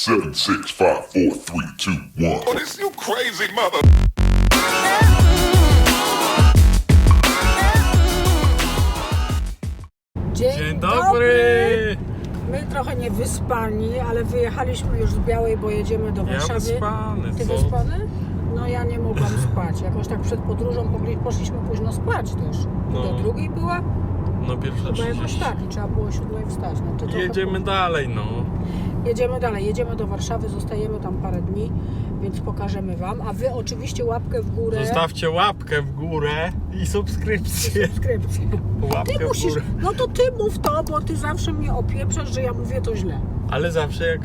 seven, six, five, four, three, two, one. Oh, this you crazy mother. Dzień, Dzień dobry! My trochę nie wyspani, ale wyjechaliśmy już z Białej, bo jedziemy do Ja Warszawy. wyspany, Ty co? wyspany? No ja nie mogłam spać. Jakoś tak przed podróżą pogli- poszliśmy późno spać też. No. Do drugiej była? No pierwsza Chyba jakoś 30. tak i trzeba było o siódmej wstać. No, to trochę Jedziemy dalej, no. Jedziemy dalej, jedziemy do Warszawy, zostajemy tam parę dni, więc pokażemy Wam. A Wy oczywiście łapkę w górę. Zostawcie łapkę w górę i subskrypcję. subskrypcję. Łapkę Ty w musisz, górę. no to Ty mów to, bo Ty zawsze mnie opieprzasz, że ja mówię to źle. Ale zawsze jak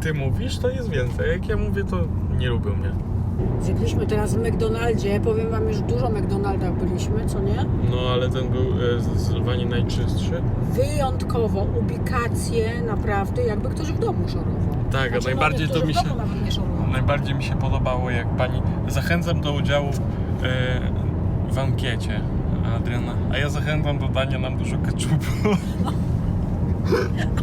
ty mówisz, to jest więcej. Jak ja mówię, to nie lubią mnie. Zjedliśmy teraz w McDonaldzie, powiem Wam, już dużo McDonaldach byliśmy, co nie? No ale ten był e, zdecydowanie najczystszy. Wyjątkowo, ubikacje, naprawdę, jakby ktoś w domu szorował. Tak, a Znaczy, najbardziej no, to mi się- domu nawet nie szorował. Najbardziej mi się podobało, jak pani. Zachęcam do udziału e, w ankiecie. Adriana, a ja zachęcam do dania nam dużo keczupu.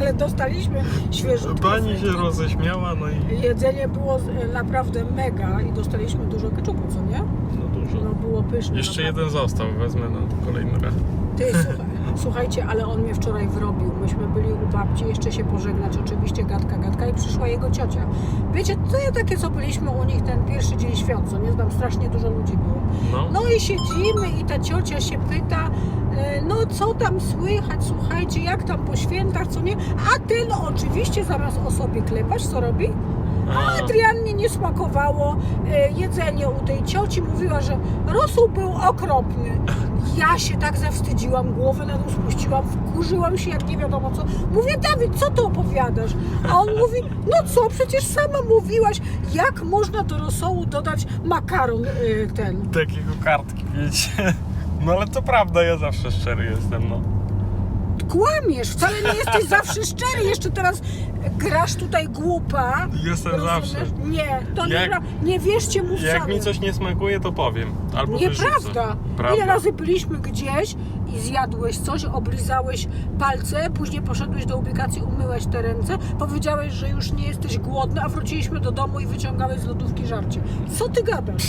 Ale dostaliśmy świeżutko. Pani się roześmiała, no i Jedzenie było z- naprawdę mega i dostaliśmy dużo keczupu, co nie? no dużo. No było pyszne. Jeszcze naprawdę. jeden został, wezmę na kolejny raz. Ty, słuchaj, słuchajcie, ale on mnie wczoraj wrobił. Myśmy byli u babci, jeszcze się pożegnać, oczywiście gadka, gadka i przyszła jego ciocia. Wiecie, to ja takie, co byliśmy u nich ten pierwszy dzień świąt, co nie znam, strasznie dużo ludzi było. No, No i siedzimy i ta ciocia się pyta, e, no co tam słychać, słuchajcie, jak tam po świętach, co nie? A ten oczywiście zamiast o sobie klepać, co robi? A Adriannie nie smakowało e, jedzenie u tej cioci, mówiła, że rosół był okropny. Ja się tak zawstydziłam, głowę na dół spuściłam, wkurzyłam się jak nie wiadomo co. Mówię, Dawid, co tu opowiadasz? A on mówi, no co, przecież sama mówiłaś, jak można do rosołu dodać makaron e, ten. takiego kartki, wiecie. No ale to prawda, ja zawsze szczery jestem, no. Kłamiesz, wcale nie jesteś zawsze szczery, jeszcze teraz grasz tutaj głupa. Jestem zawsze. Nie, to Jak- nie, nie wierzcie mu wcale. Jak mi coś nie smakuje, to powiem. Albo wyrzucę. Nieprawda. Prawda. Ile razy byliśmy gdzieś i zjadłeś coś, oblizałeś palce, później poszedłeś do ubikacji, umyłeś te ręce, powiedziałeś, że już nie jesteś głodny, a wróciliśmy do domu i wyciągałeś z lodówki żarcie. Co ty gadasz?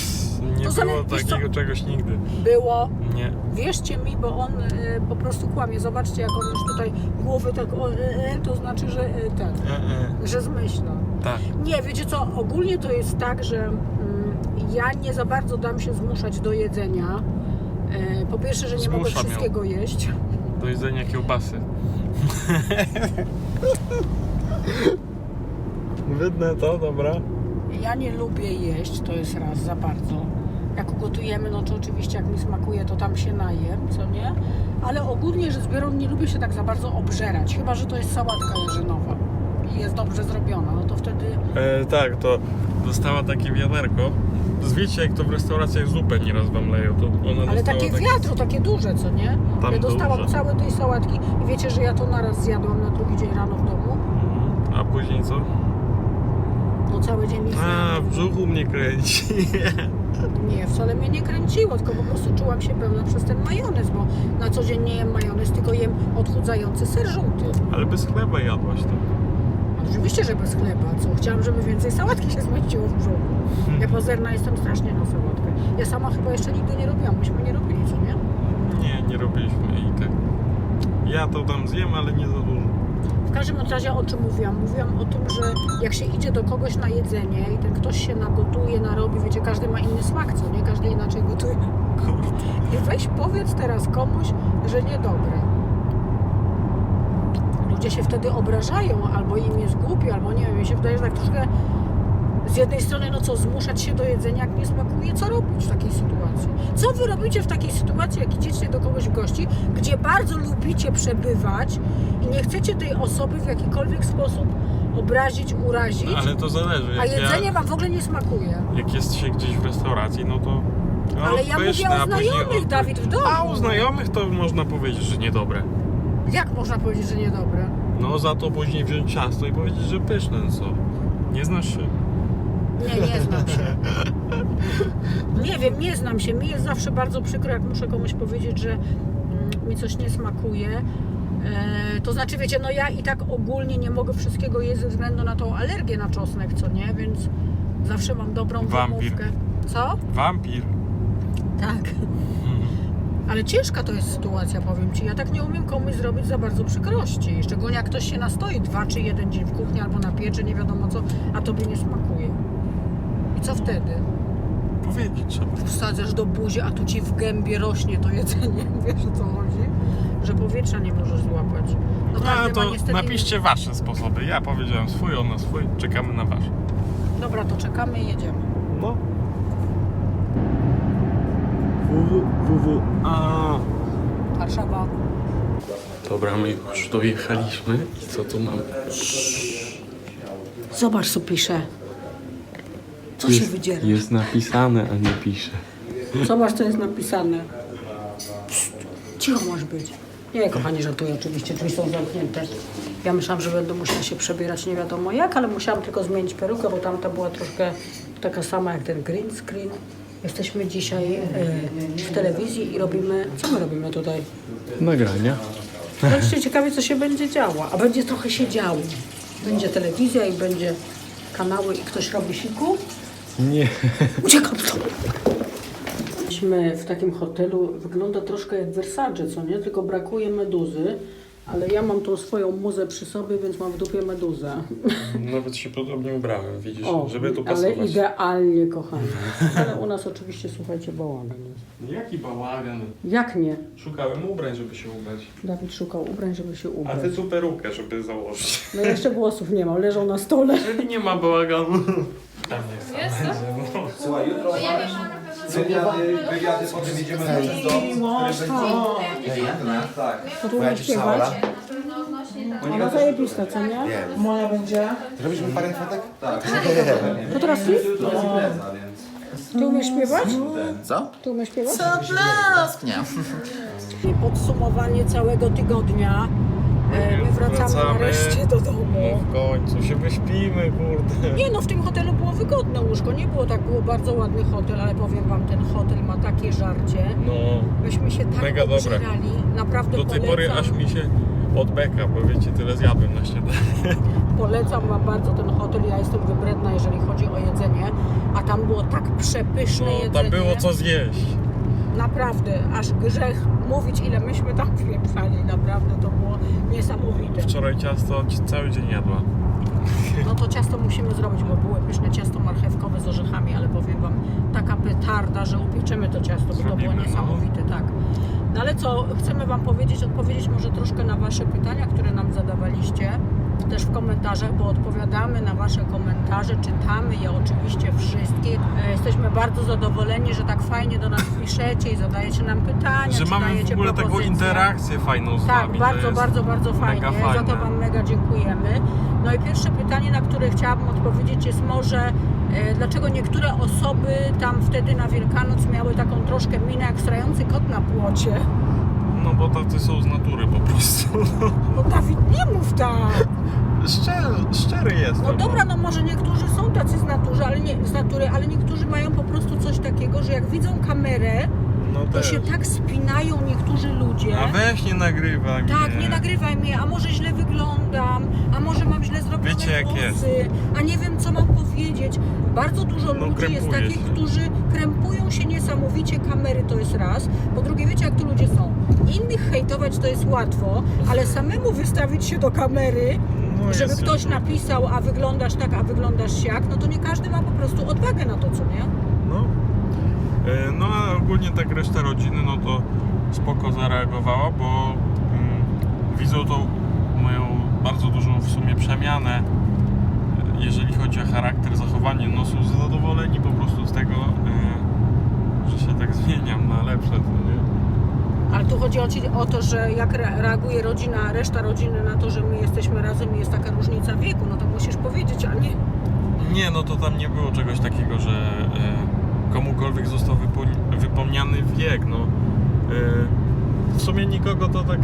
Nie To było zale- takiego czegoś nigdy. Było. Nie. Wierzcie mi, bo on e, po prostu kłamie. Zobaczcie, jak on już tutaj głowy tak, o, e, e, to znaczy, że e, ten, e. że zmyśla. Tak. Nie, wiecie co, ogólnie to jest tak, że mm, ja nie za bardzo dam się zmuszać do jedzenia. E, po pierwsze, że nie mogę Zmuszam ją. wszystkiego jeść. Do jedzenia kiełbasy. Wydne to, dobra. Ja nie lubię jeść, to jest raz za bardzo. Jak ugotujemy, no to oczywiście jak mi smakuje, to tam się najem, co nie? Ale ogólnie rzecz biorąc, nie lubię się tak za bardzo obżerać. Chyba, że to jest sałatka jarzynowa i jest dobrze zrobiona, no to wtedy E, tak, to dostała takie wiaderko. Wiecie, jak to w restauracjach zupę nieraz wam leją, to ona Ale dostała takie taki- wiatro, takie duże, co nie? Tam ja dostałam duże. całe tej sałatki i wiecie, że ja to naraz zjadłam na drugi dzień rano w domu. Mhm. A później co? No cały dzień nic A, w brzuchu mnie kręci. Nie, wcale mnie nie kręciło, tylko po prostu czułam się pełna przez ten majonez, bo na co dzień nie jem majonez, tylko jem odchudzający ser żółty. Ale bez chleba jadłaś to. Oczywiście, że bez chleba, co? Chciałam, żeby więcej sałatki się zmieściło w brzuchu. Ja pozerna jestem strasznie na sałatkę. Ja sama chyba jeszcze nigdy nie robiłam, myśmy nie robili, co nie? Nie, nie robiliśmy i tak. Ja to tam zjem, ale nie za dużo. W każdym razie o czym mówiłam? Mówiłam o tym, że jak się idzie do kogoś na jedzenie i ten ktoś się nagotuje, narobi, wiecie, każdy ma inny smak, co nie? Każdy inaczej gotuje. Kurde. I weź powiedz teraz komuś, że niedobre. Ludzie się wtedy obrażają, albo im jest głupio, albo nie wiem, mi się wydaje, że tak troszkę z jednej strony, no co, zmuszać się do jedzenia, jak nie smakuje, co robić w takiej sytuacji? Co wy robicie w takiej sytuacji, jak idziecie do kogoś w gości, gdzie bardzo lubicie przebywać i nie chcecie tej osoby w jakikolwiek sposób obrazić, urazić, Ale to zależy. a Jak, jedzenie ja, wam w ogóle nie smakuje? jak jest się gdzieś w restauracji, no to. No, Ale ja pyszne, mówię o a później znajomych, Dawid, w domu. A u znajomych to można powiedzieć, że niedobre. Jak można powiedzieć, że niedobre? No za to później wziąć ciasto i powiedzieć, że pyszne, co? Nie znasz się? Nie, nie znam się. Nie wiem, nie znam się. Mi jest zawsze bardzo przykro, jak muszę komuś powiedzieć, że mm, mi coś nie smakuje. E, to znaczy, wiecie, no ja i tak ogólnie nie mogę wszystkiego jeść ze względu na tą alergię na czosnek, co nie? Więc zawsze mam dobrą Wampir. wymówkę. Co? Wampir. Tak. Ale ciężka to jest sytuacja, powiem Ci. Ja tak nie umiem komuś zrobić za bardzo przykrości. Szczególnie jak ktoś się nastoi dwa czy jeden dzień w kuchni albo na pieczy, nie wiadomo co, a Tobie nie smakuje. I co wtedy? Powiedzieć trzeba. Wsadzasz do buzi, a tu Ci w gębie rośnie to jedzenie. Wiesz o co chodzi? Że powietrza nie możesz złapać. No, No każdy to niestety... napiszcie wasze sposoby. Ja powiedziałem swój, on na swój. Czekamy na wasz. Dobra, to czekamy i jedziemy. No. WWA. Warszawa. Dobra, my już dojechaliśmy i co tu mamy? Zobacz, co pisze. Co się wydziera? jest napisane, a nie pisze. Zobacz, co jest napisane. Psst, cicho masz być. Nie, kochani, żartuję oczywiście, drzwi są zamknięte. Ja myślałam, że będę musiała się przebierać nie wiadomo jak, ale musiałam tylko zmienić perukę, bo tamta była troszkę taka sama jak ten green screen. Jesteśmy dzisiaj e, w telewizji i robimy... Co my robimy tutaj? Nagrania. Bądźcie ciekawi, co się będzie działo. A będzie trochę się działo. Będzie telewizja i będzie kanały i ktoś robi siku. Nie. Uciekam stąd. Jesteśmy w takim hotelu, wygląda troszkę jak Versace, co nie? Tylko brakuje meduzy, ale ja mam tą swoją muzę przy sobie, więc mam w dupie meduzę. Nawet się podobnie ubrałem, widzisz, O, żeby tu ale pasować. idealnie, kochani. Ale u nas oczywiście, słuchajcie, bałagan jest. Jaki bałagan. Jak nie? Szukałem ubrań, żeby się ubrać. Dawid szukał ubrań, żeby się A ubrać. ty tu perukę, żeby założyć. No jeszcze włosów nie mam, leżą na stole. Czyli nie ma bałaganu. Tam jest. Słuchaj, jutro wywiady, wywiady, potem jedziemy na do... Tak. To tu umie śpiewać. Ona zajebista, co nie? Moja będzie. Zrobiliśmy parę kwiatek? Tak. To teraz ty? impreza, więc... Ty umiesz śpiewać? Co? Ty umiesz śpiewać? Co blasknie. Podsumowanie całego tygodnia. My wracamy, Wracamy. nareszcie do domu. No w końcu się wyśpimy, kurde. Nie no, w tym hotelu było wygodne łóżko, nie było tak, było bardzo ładny hotel, ale powiem wam, ten hotel ma takie żarcie. No, Myśmy się tak Mega dobre. naprawdę do tej polecam, pory aż mi się odbeka, bo wiecie, tyle zjadłem na śniadanie. polecam wam bardzo ten hotel, ja jestem wybredna, jeżeli chodzi o jedzenie, a tam było tak przepyszne No, jedzenie. tam było co zjeść. Naprawdę, aż grzech mówić, ile myśmy tam wpieprzali, naprawdę to było niesamowite. Wczoraj ciasto ci- cały dzień jadła. No to ciasto musimy zrobić, bo było pyszne ciasto marchewkowe z orzechami, ale powiem Wam, taka petarda, że upieczemy to ciasto, bo to było Zrobimy, no. niesamowite, tak. No ale co, chcemy Wam powiedzieć, odpowiedzieć może troszkę na Wasze pytania, które nam zadawaliście, też w komentarzach, bo odpowiadamy na Wasze komentarze, czytamy je oczywiście wszystkie. Jesteśmy bardzo zadowoleni, że tak fajnie do nas piszecie i zadajecie nam pytania, Że mamy w ogóle taką propozycje. interakcję fajną z Tak, wami. to bardzo, bardzo, bardzo fajnie. Za to Wam mega dziękujemy. No i pierwsze pytanie, na które chciałabym odpowiedzieć jest może, e, dlaczego niektóre osoby tam wtedy na Wielkanoc miały taką troszkę minę jak strający kot na płocie? No bo tacy są z natury po prostu. No Dawid, nie mów tak! Szczery, szczery jestem. No dobra, no może niektórzy są tacy z natury, ale nie, z natury, ale niektórzy mają po prostu coś takiego, że jak widzą kamerę, no to też. się tak spinają niektórzy ludzie. A weź nie nagrywaj Tak, mnie. nie nagrywaj mnie, a może źle wyglądam, a może mam źle zrobione Wiecie, jak włosy, jest. a nie wiem co mam powiedzieć. Bardzo dużo No, ludzi jest krępuje takich, się. którzy krępują się niesamowicie kamery, to jest raz. Po drugie, wiecie jak tu ludzie są. Innych hejtować to jest łatwo, ale samemu wystawić się do kamery, No, żeby jest ktoś napisał, a wyglądasz tak, a wyglądasz siak, no to nie każdy ma po prostu odwagę na to, co nie? No. E, No a ogólnie tak reszta rodziny, no to spoko zareagowała, bo mm, widzą tą moją bardzo dużą w sumie przemianę, e, jeżeli chodzi o charakter, zachowanie, no są zadowoleni po prostu z tego, e, że się tak zmieniam na lepsze, to nie? Ale tu chodzi o, to, że jak re- reaguje rodzina, reszta rodziny na to, że my jesteśmy razem i jest taka różnica wieku, no to musisz powiedzieć, a nie... Nie, no to tam nie było czegoś takiego, że e, komukolwiek został wypo- wypomniany wiek, no. W sumie nikogo to tak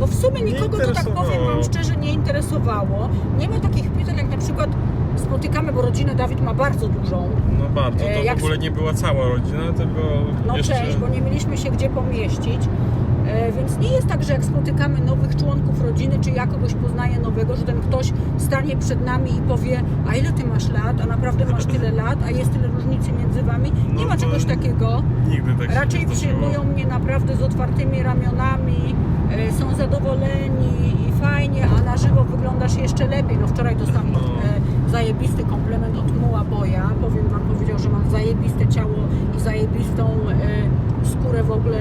Bo w sumie nikogo to tak powiem. Wam szczerze nie interesowało. Nie ma takich pytań, jak na przykład spotykamy, bo rodzinę Dawid ma bardzo dużą. No bardzo, E, to jak w ogóle nie była cała rodzina, tylko No jeszcze... część, bo nie mieliśmy się gdzie pomieścić. E, Więc nie jest tak, że jak spotykamy nowych członków rodziny, czy ja kogoś poznaję nowego, że ten ktoś stanie przed nami i powie, a ile ty masz lat, a naprawdę masz tyle lat, a jest tyle między wami. Nie No ma to czegoś takiego. Nigdy tak się Raczej nie przyjmują mnie naprawdę z otwartymi ramionami, e, są zadowoleni i fajnie, a na żywo wyglądasz jeszcze lepiej. No wczoraj dostałam No. e, zajebisty komplement od Muła Boja. Powiem Wam, powiedział, że mam zajebiste ciało i zajebistą e, skórę w ogóle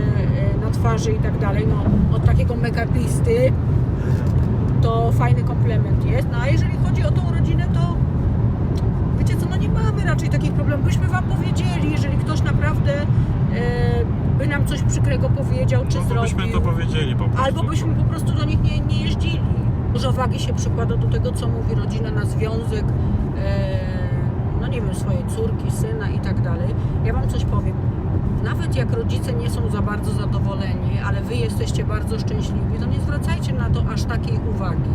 na twarzy i tak dalej. No od takiego mekapisty to fajny komplement jest. No a jeżeli chodzi o tą rodzinę, to wiecie co, no nie mamy raczej takich problemów. Byśmy Wam powiedzieli, jeżeli ktoś naprawdę e, by nam coś przykrego to byśmy to powiedzieli po prostu. Albo byśmy po prostu do nich nie, nie jeździli. Dużo wagi się przykłada do tego, co mówi rodzina na związek, e, no nie wiem, swojej córki, syna i tak dalej. Ja Wam coś powiem. Nawet jak rodzice nie są za bardzo zadowoleni, ale Wy jesteście bardzo szczęśliwi, to nie zwracajcie na to aż takiej uwagi.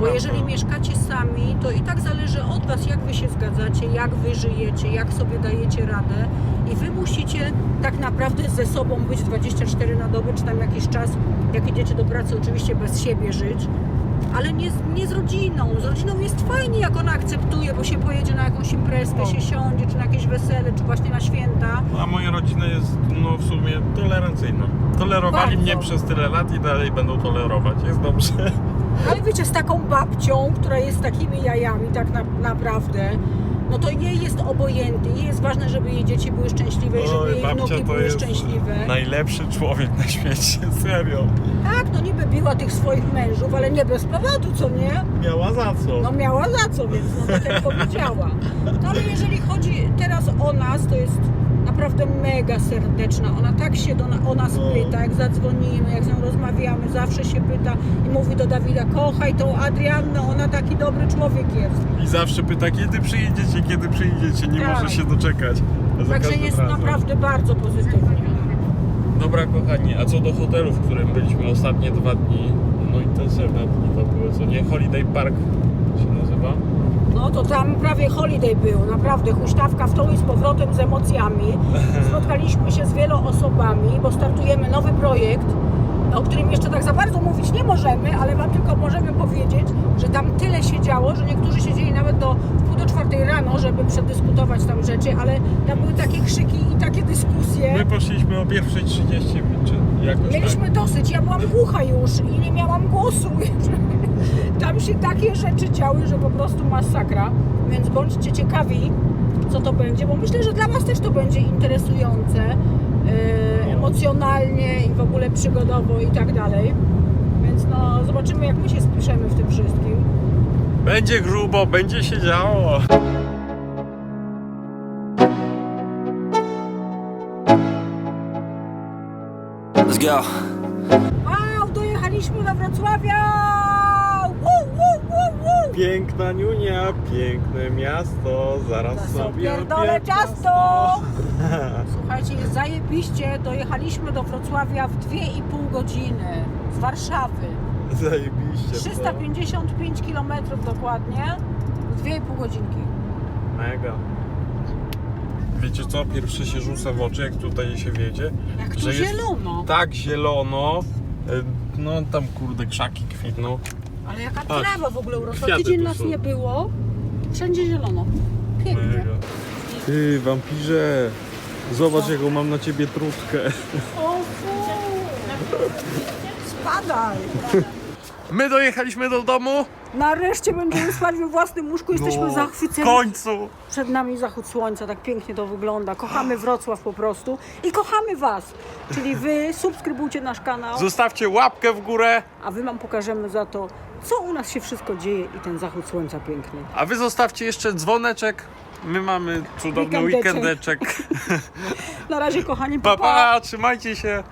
Bo jeżeli mieszkacie sami, to i tak zależy od Was, jak Wy się zgadzacie, jak Wy żyjecie, jak sobie dajecie radę. I Wy musicie tak naprawdę ze sobą być 24 na dobę, czy tam jakiś czas, jak idziecie do pracy, oczywiście bez siebie żyć. Ale nie, z- nie z rodziną. Z rodziną jest fajnie, jak ona akceptuje, bo się pojedzie na jakąś imprezkę, No. się siądzie, czy na jakieś wesele, czy właśnie na święta. A moja rodzina jest no w sumie tolerancyjna. Tolerowali Bardzo. mnie przez tyle lat i dalej będą tolerować. Jest dobrze. Ale wiecie, z taką babcią, która jest takimi jajami tak na, naprawdę, no to jej jest obojętnie. Jej jest ważne, żeby jej dzieci były szczęśliwe i żeby Oj, jej babcia wnuki to były jest szczęśliwe. najlepszy człowiek na świecie, serio. Tak, no niby biła tych swoich mężów, ale nie bez powodu, co nie? Miała za co. No miała za co, więc no tak jak powiedziała. No ale jeżeli chodzi teraz o nas, to jest naprawdę mega serdeczna. Ona tak się do, na- o nas No. pyta, jak zadzwonimy, jak z nią rozmawiamy, zawsze się pyta i mówi do Dawida, kochaj tą Adriannę, ona taki dobry człowiek jest. I zawsze pyta, kiedy przyjedziecie, kiedy przyjedziecie. Nie Tak. może się doczekać. Za Także każdym jest razem. naprawdę bardzo pozytywnie. Dobra kochani, a co do hotelu, w którym byliśmy ostatnie dwa dni, no intensywne dni to były, co nie? Holiday Park się nazywa. No to tam prawie holiday był, naprawdę huśtawka w tą i z powrotem z emocjami. Spotkaliśmy się z wieloma osobami, bo startujemy nowy projekt, o którym jeszcze tak za bardzo mówić nie możemy, ale Wam tylko możemy powiedzieć, że tam tyle się działo, że niektórzy siedzieli nawet do pół do czwartej rano, żeby przedyskutować tam rzeczy, ale tam były takie krzyki i takie dyskusje. My poszliśmy o pierwszej 30, czy jakoś Mieliśmy tak. dosyć, ja byłam głucha już i nie miałam głosu. Tam się takie rzeczy działy, że po prostu masakra. Więc bądźcie ciekawi, co to będzie, bo myślę, że dla Was też to będzie interesujące, yy, emocjonalnie i w ogóle przygodowo i tak dalej. Więc no, zobaczymy, jak my się spiszemy w tym wszystkim. Będzie grubo, będzie się działo. Let's go. Wow, dojechaliśmy do Wrocławia! Piękna Niunia, piękne miasto, zaraz sobie Pierdolę ciasto! Słuchajcie, jest zajebiście. Dojechaliśmy do Wrocławia w 2,5 godziny z Warszawy. Zajebiście. co? 355 km dokładnie. W 2,5 godzinki. Mega. Wiecie co? Pierwsze się rzuca w oczy, jak tutaj się wiedzie. Jak tu Że jest zielono. Tak zielono. y, No tam kurde krzaki kwitną. Ale jaka Patrz, trawa w ogóle urosła. kwiaty Tydzień tu nas są. nie było. Wszędzie zielono. Pięknie. Ty wampirze, zobacz jaką mam na ciebie trutkę. O! Spadaj! My dojechaliśmy do domu. Nareszcie będziemy spać we własnym łóżku. Jesteśmy No, zachwyceni. W końcu. Przed nami zachód słońca, tak pięknie to wygląda. Kochamy Wrocław po prostu i kochamy Was. Czyli Wy subskrybujcie nasz kanał, Zostawcie łapkę w górę, a Wy Wam pokażemy za to, co u nas się wszystko dzieje i ten zachód słońca piękny. a wy zostawcie jeszcze dzwoneczek. My mamy cudowny Weekendeczek. weekendeczek. Na razie, kochani, Pa, pa, pa. pa, trzymajcie się.